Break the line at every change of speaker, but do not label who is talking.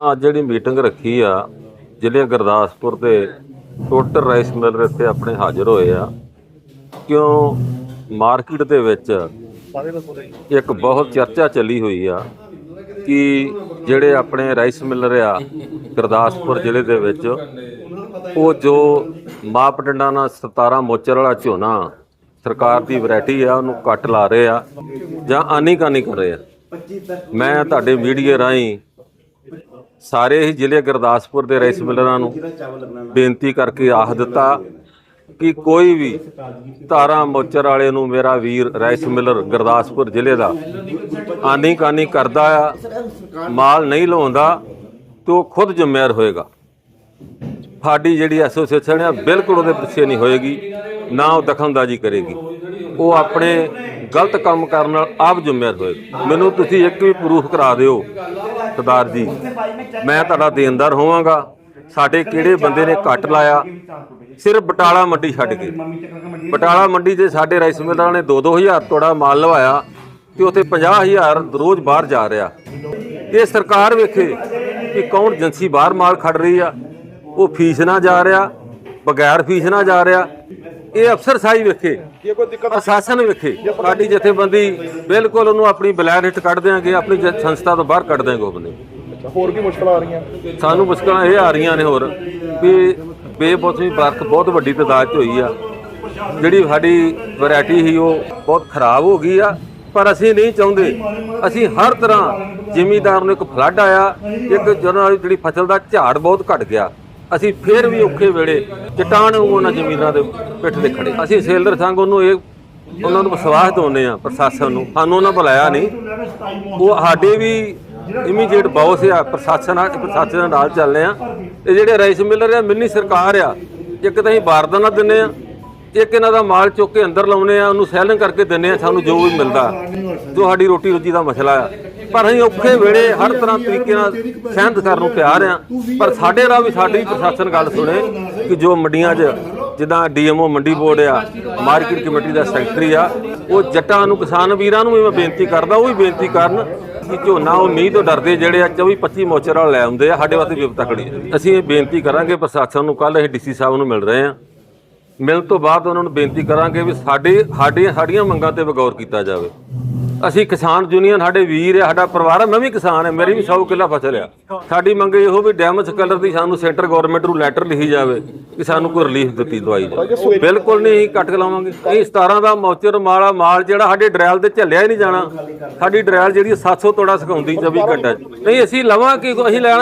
ਅੱਜ ਜਿਹੜੀ ਮੀਟਿੰਗ ਰੱਖੀ ਆ, ਜ਼ਿਲ੍ਹੇ ਗੁਰਦਾਸਪੁਰ ਦੇ ਟੋਟਲ ਰਾਈਸ ਮਿਲਰ ਇੱਥੇ ਆਪਣੇ ਹਾਜ਼ਰ ਹੋਏ ਆ, ਕਿਉਂ ਮਾਰਕੀਟ ਦੇ ਵਿੱਚ ਇੱਕ ਬਹੁਤ ਚਰਚਾ ਚੱਲੀ ਹੋਈ ਆ ਕਿ ਜਿਹੜੇ ਆਪਣੇ ਰਾਈਸ ਮਿਲਰ ਆ ਗੁਰਦਾਸਪੁਰ ਜ਼ਿਲ੍ਹੇ ਦੇ ਵਿੱਚ, ਉਹ ਜੋ ਮਾਪਦੰਡਾਂ ਨਾਲ 17 ਮੋਚਰ ਵਾਲਾ ਝੋਨਾ ਸਰਕਾਰ ਦੀ ਵੈਰਾਈਟੀ ਆ, ਉਹਨੂੰ ਕੱਟ ਲਾ ਰਹੇ ਆ ਜਾਂ ਆਨੀ ਕਾਨੀ ਕਰ ਰਹੇ ਆ। ਮੈਂ ਤੁਹਾਡੇ ਮੀਡੀਆ ਰਾਹੀਂ ਸਾਰੇ ਹੀ ਜ਼ਿਲ੍ਹੇ ਗੁਰਦਾਸਪੁਰ ਦੇ ਰਾਈਸ ਮਿਲਰਾਂ ਨੂੰ ਬੇਨਤੀ ਕਰਕੇ ਆਖ ਦਿੱਤਾ ਕਿ ਕੋਈ ਵੀ ਤਾਰਾ ਮੋਚਰ ਵਾਲੇ ਨੂੰ ਮੇਰਾ ਵੀਰ ਰਾਈਸ ਮਿਲਰ ਗੁਰਦਾਸਪੁਰ ਜ਼ਿਲ੍ਹੇ ਦਾ ਆਨੀ ਕਾਨੀ ਕਰਦਾ ਆ, ਮਾਲ ਨਹੀਂ ਲਾਉਂਦਾ ਤੇ ਉਹ ਖੁਦ ਜ਼ਿੰਮੇਵਾਰ ਹੋਏਗਾ। ਸਾਡੀ ਜਿਹੜੀ ਐਸੋਸੀਏਸ਼ਨ ਆ, ਬਿਲਕੁਲ ਉਹਦੇ ਪਿੱਛੇ ਨਹੀਂ ਹੋਏਗੀ, ਨਾ ਉਹ ਦਖਲਅੰਦਾਜ਼ੀ ਕਰੇਗੀ। ਉਹ ਆਪਣੇ ਗਲਤ ਕੰਮ ਕਰਨ ਨਾਲ ਆਪ ਜ਼ਿੰਮੇਵਾਰ ਹੋਏਗਾ। ਮੈਨੂੰ ਤੁਸੀਂ ਇੱਕ ਵੀ ਪ੍ਰੂਫ ਕਰਾ ਦਿਓ ਸਰਦਾਰ ਜੀ, ਮੈਂ ਤੁਹਾਡਾ ਦੇਣਦਾਰ ਹੋਵਾਂਗਾ। ਸਾਡੇ ਕਿਹੜੇ ਬੰਦੇ ਨੇ ਕੱਟ ਲਾਇਆ? ਸਿਰਫ ਬਟਾਲਾ ਮੰਡੀ ਛੱਡ ਕੇ। ਬਟਾਲਾ ਮੰਡੀ 'ਚ ਸਾਡੇ ਰਾਈਸ ਮਿਲਰਾਂ ਨੇ 2-2000 ਤੋੜਾ ਮਾਲ ਲਵਾਇਆ ਤੇ ਉੱਥੇ 50000 ਰੋਜ਼ ਬਾਹਰ ਜਾ ਰਿਹਾ। ਇਹ ਸਰਕਾਰ ਵੇਖੇ ਕਿ ਕੌਣ ਏਜੰਸੀ ਬਾਹਰ ਮਾਲ ਖੜ ਰਹੀ ਆ, ਉਹ ਫੀਸ ਨਾ ਜਾ ਰਿਹਾ, ਬਗੈਰ ਫੀਸ ਨਾ ਜਾ ਰਿਹਾ। ਇਹ ਅਫਸਰ ਸਾਈ ਵੇਖੇ। ਪ੍ਰਸ਼ਾਸਨ ਵੇਖੇ। ਸਾਡੀ ਜਥੇਬੰਦੀ ਬਿਲਕੁਲ ਉਹਨੂੰ ਆਪਣੀ ਬਲੈਕ ਹਿੱਟ ਕੱਢ ਦਿਆਂਗੇ ਆਪਣੀ ਜ- ਸੰਸਥਾ ਤੋਂ ਬਾਹਰ ਕੱਢ ਦਿਆਂਗੇ ਉਹ ਬੰਦੇ। ਨੂੰ।
ਹੋਰ ਕੀ ਮੁਸ਼ਕਲਾਂ ਆ ਰਹੀਆਂ?
ਸਾਨੂੰ ਮੁਸ਼ਕਲਾਂ ਇਹ ਆ ਰਹੀਆਂ ਨੇ ਹੋਰ ਵੀ ਬੇਮੌਸਮੀ ਬਰਖ ਬਹੁਤ ਵੱਡੀ ਤਾਦਾਦ 'ਚ ਹੋਈ ਆ। ਜਿਹੜੀ ਸਾਡੀ ਵੈਰਾਈਟੀ ਸੀ ਉਹ ਬਹੁਤ ਖਰਾਬ ਹੋ ਗਈ ਆ ਪਰ ਅਸੀਂ ਨਹੀਂ ਚਾਹੁੰਦੇ। ਅਸੀਂ ਹਰ ਤਰ੍ਹਾਂ ਜ਼ਿਮੀਦਾਰ ਨੂੰ ਇੱਕ ਫਲੱਡ ਆਇਆ ਇੱਕ ਜਦੋਂ ਜਿਹੜੀ ਫਸਲ ਦਾ ਝਾੜ ਬਹੁਤ ਘਟ ਗਿਆ। ਅਸੀਂ ਫਿਰ ਵੀ ਔਖੇ ਵੇਲੇ ਚਟਾਨ ਨੂੰ ਉਹਨਾਂ ਜ਼ਮੀਨਾਂ ਦੇ ਪਿੱਠ ਤੇ ਖੜੇ ਅਸੀਂ ਸੇਲਰ ਸੰਘ ਉਹਨੂੰ ਇਹ ਉਹਨਾਂ ਨੂੰ ਵਿਸ਼ਵਾਸ ਦਿਵਾਉਂਦੇ ਆ ਪ੍ਰਸ਼ਾਸਨ ਨੂੰ। ਸਾਨੂੰ ਉਹਨਾਂ ਬੁਲਾਇਆ ਨਹੀਂ। ਉਹ ਸਾਡੇ ਵੀ ਇਮੀਡੀਏਟ ਬੌਸ ਆ, ਪ੍ਰਸ਼ਾਸਨ ਆ, ਪ੍ਰਸ਼ਾਸਨ ਨਾਲ ਚੱਲਦੇ ਆ ਇਹ ਜਿਹੜੇ ਰਾਈਸ ਮਿਲਰ ਆ, ਮਿੰਨੀ ਸਰਕਾਰ ਆ, ਇੱਕ ਤਾਂ ਅਸੀਂ ਬਾਰਦਾਨਾ ਦਿੰਨੇ ਆ ਇੱਕ ਇਹਨਾਂ ਦਾ ਮਾਲ ਚੁੱਕ ਕੇ ਅੰਦਰ ਲਾਉਨੇ ਆ ਉਹਨੂੰ ਸੈਲਿੰਗ ਕਰਕੇ ਦਿੰਨੇ ਆ ਸਾਨੂੰ ਜੋ ਵੀ ਮਿਲਦਾ। ਜੋ ਸਾਡੀ ਰੋਟੀ ਰੋਜੀ ਦਾ ਮਸਲਾ ਆ। ਪਰ ਅਸੀਂ ਔਖੇ ਵੇਲੇ ਹਰ ਤਰ੍ਹਾਂ ਤਰੀਕੇ ਨਾਲ ਸਹਿਮਤ ਕਰਨ ਨੂੰ ਤਿਆਰ ਆ ਪਰ ਸਾਡੇ ਨਾਲ ਵੀ ਸਾਡੀ ਪ੍ਰਸ਼ਾਸਨ ਗੱਲ ਸੁਣੇ ਕਿ ਜੋ ਮੰਡੀਆਂ 'ਚ ਜਿੱਦਾਂ ਡੀਐਮਓ ਮੰਡੀ ਬੋਰਡ ਆ, ਮਾਰਕੀਟ ਕਮੇਟੀ ਦਾ ਸੈਕਟਰੀ ਆ, ਉਹ ਜੱਟਾਂ ਨੂੰ, ਕਿਸਾਨ ਵੀਰਾਂ ਨੂੰ ਵੀ ਮੈਂ ਬੇਨਤੀ ਕਰਦਾ, ਉਹ ਵੀ ਬੇਨਤੀ ਕਰਨ ਕਿ ਝੋਨਾ ਉਹ ਮੀਂਹ ਤੋਂ ਡਰਦੇ ਜਿਹੜੇ ਆ 24 25 ਮੋਚਰ ਵਾਲੇ ਲੈ ਆਉਂਦੇ ਆ, ਸਾਡੇ ਵਾਸਤੇ ਵਿਪਤਾ ਖੜੀ ਅਸੀਂ ਇਹ ਬੇਨਤੀ ਕਰਾਂਗੇ, ਪ੍ਰਸ਼ਾਸਨ ਨੂੰ ਕੱਲ ਅਸੀਂ ਡੀਸੀ ਸਾਹਿਬ ਨੂੰ ਮਿਲ ਰਹੇ ਆ ਮਿਲਣ ਤੋਂ ਬਾਅਦ ਉਹਨਾਂ ਨੂੰ ਬੇਨਤੀ ਕਰਾਂਗੇ ਵੀ ਸਾਡੇ, ਸਾਡੀਆਂ ਸਾਡੀਆਂ ਮੰਗਾਂ ਤੇ ਗੌਰ ਕੀਤਾ ਜਾਵੇ। ਅਸੀਂ ਕਿਸਾਨ ਯੂਨੀਅਨ ਸਾਡੇ ਵੀਰ ਆ ਸਾਡਾ ਪਰਿਵਾਰ ਆ ਮੈਂ ਵੀ ਕਿਸਾਨ ਆ ਮੇਰੀ ਵੀ 100 ਕਿੱਲਾ ਫਸਲ ਆ। ਸਾਡੀ ਮੰਗ ਇਹੋ ਵੀ ਡੈਮੇਜ ਕਲਰ ਦੀ ਸਾਨੂੰ ਸੈਂਟਰ ਗਵਰਨਮੈਂਟ ਨੂੰ ਲੈਟਰ ਲਿਖੀ ਜਾਵੇ ਕਿ ਸਾਨੂੰ ਕੋਈ ਰਿਲੀਫ ਦਿੱਤੀ ਦਵਾਈ ਜਾਵੇ। ਬਿਲਕੁਲ ਨਹੀਂ ਅਸੀਂ ਕੱਟ ਲਾਵਾਂਗੇ। ਅਸੀਂ 17 ਦਾ ਮੌਚਰ ਮਾਲਾ ਮਾਲ ਜਿਹੜਾ ਸਾਡੇ ਡਰੈਲ ਤੇ ਝੱਲਿਆ ਹੀ ਨਹੀਂ ਜਾਣਾ। ਸਾਡੀ ਡਰੈਲ ਜਿਹੜੀ 700 ਤੋੜਾ ਸਿਖਾਉਂਦੀ 24 ਘੰਟੇ ਨਹੀਂ ਅਸੀਂ ਲਵਾਂ ਕਿ ਅਸੀਂ ਲੈਣਾ